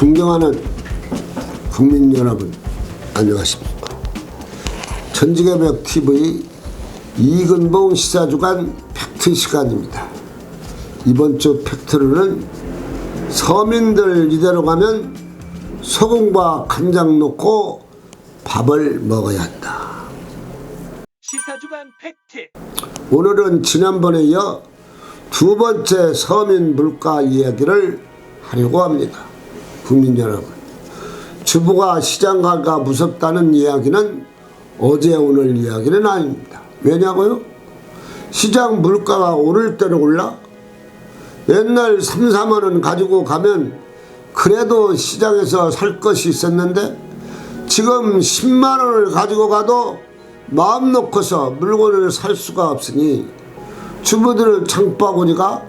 존경하는 국민 여러분 안녕하십니까. 전직의 벽 TV 이근봉 시사주간 팩트 시간입니다. 이번 주 팩트로는 서민들 이대로 가면 소금과 간장 넣고 밥을 먹어야 한다. 시사주간 팩트. 오늘은 지난번에 이어 두 번째 서민 물가 이야기를 하려고 합니다. 국민 여러분. 주부가 시장 가기가 무섭다는 이야기는 어제 오늘 이야기는 아닙니다. 왜냐고요? 시장 물가가 오를 대로 올라? 옛날 3, 4만 원 가지고 가면 그래도 시장에서 살 것이 있었는데 지금 10만 원을 가지고 가도 마음 놓고서 물건을 살 수가 없으니 주부들 장바구니가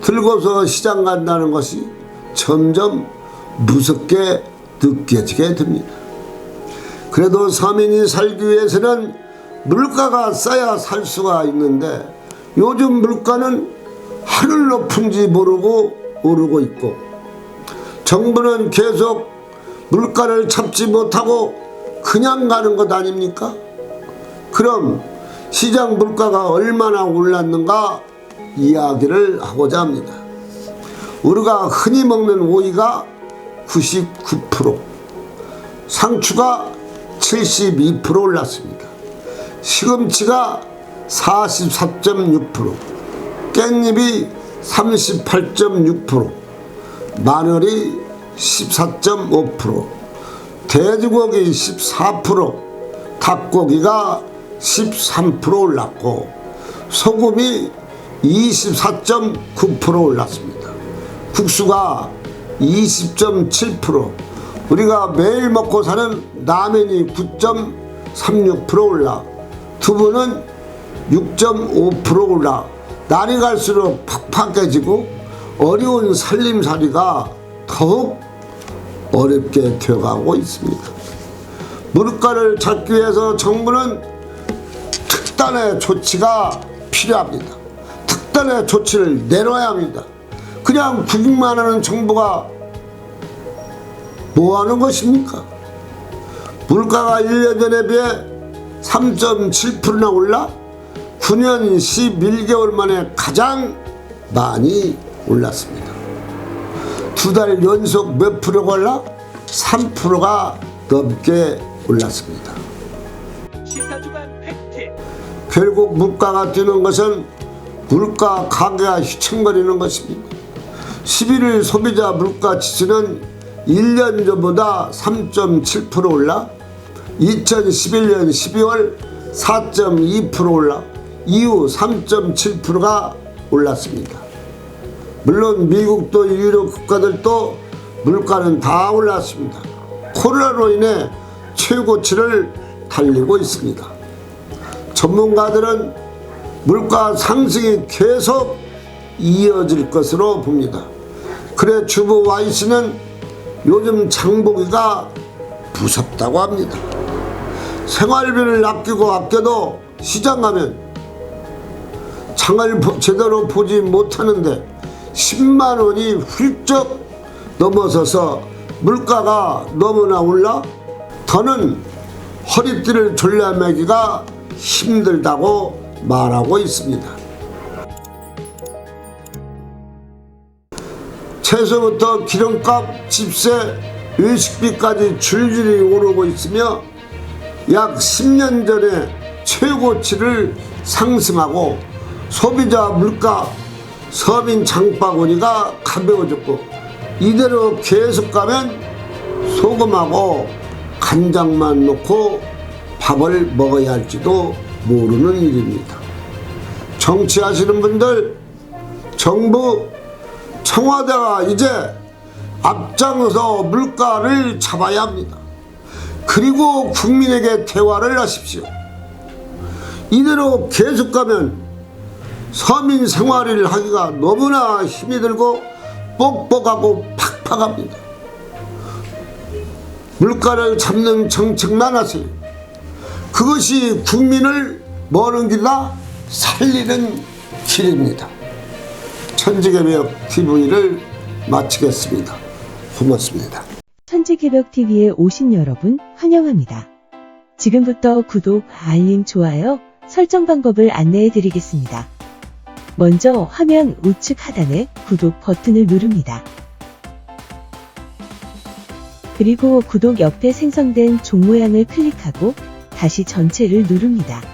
들고서 시장 간다는 것이 점점 무섭게 느껴지게 됩니다. 그래도 서민이 살기 위해서는 물가가 싸야 살 수가 있는데 요즘 물가는 하늘 높은지 모르고 오르고 있고 정부는 계속 물가를 잡지 못하고 그냥 가는 것 아닙니까? 그럼 시장 물가가 얼마나 올랐는가 이야기를 하고자 합니다. 우리가 흔히 먹는 오이가 99%, 상추가 72% 올랐습니다. 시금치가 44.6%, 깻잎이 38.6%, 마늘이 14.5%, 돼지고기 14%, 닭고기가 13% 올랐고 소금이 24.9% 올랐습니다. 국수가 20.7% 우리가 매일 먹고 사는 라면이 9.36% 올라 두부는 6.5% 올라 날이 갈수록 팍팍해지고 어려운 살림살이가 더욱 어렵게 되어가고 있습니다. 물가를 잡기 위해서 정부는 특단의 조치가 필요합니다. 특단의 조치를 내놔야 합니다. 그냥 구김만 하는 정부가 뭐 하는 것입니까? 물가가 1년 전에 비해 3.7%나 올라 9년 11개월 만에 가장 많이 올랐습니다. 두 달 연속 몇 프로가 올라? 3%가 넘게 올랐습니다. 결국 물가가 뛰는 것은 물가 가계가 휘청거리는 것입니다. 11일 소비자 물가 지수는 1년 전보다 3.7% 올라 2011년 12월 4.2% 올라 이후 3.7%가 올랐습니다. 물론 미국도 유럽 국가들도 물가는 다 올랐습니다. 코로나로 인해 최고치를 달리고 있습니다. 전문가들은 물가 상승이 계속 이어질 것으로 봅니다. 그래 주부 Y씨는 요즘 장보기가 무섭다고 합니다. 생활비를 아끼고 아껴도 시장 가면 장을 보- 제대로 보지 못하는데 10만 원이 훌쩍 넘어서서 물가가 너무나 올라 더는 허리띠를 졸라매기가 힘들다고 말하고 있습니다. 채소부터 기름값, 집세, 외식비까지 줄줄이 오르고 있으며 약 10년 전에 최고치를 상승하고 소비자 물가, 서민 장바구니가 가벼워졌고 이대로 계속 가면 소금하고 간장만 넣고 밥을 먹어야 할지도 모르는 일입니다. 정치하시는 분들, 정부, 청와대가 이제 앞장서 물가를 잡아야 합니다. 그리고 국민에게 대화를 하십시오. 이대로 계속 가면 서민 생활을 하기가 너무나 힘이 들고 뻑뻑하고 팍팍합니다. 물가를 잡는 정책만 하세요. 그것이 국민을 뭐는 길라 살리는 길입니다. 천지개벽 TV를 마치겠습니다. 고맙습니다. 천지개벽TV에 오신 여러분 환영합니다. 지금부터 구독, 알림, 좋아요, 설정 방법을 안내해 드리겠습니다. 먼저 화면 우측 하단에 구독 버튼을 누릅니다. 그리고 구독 옆에 생성된 종 모양을 클릭하고 다시 전체를 누릅니다.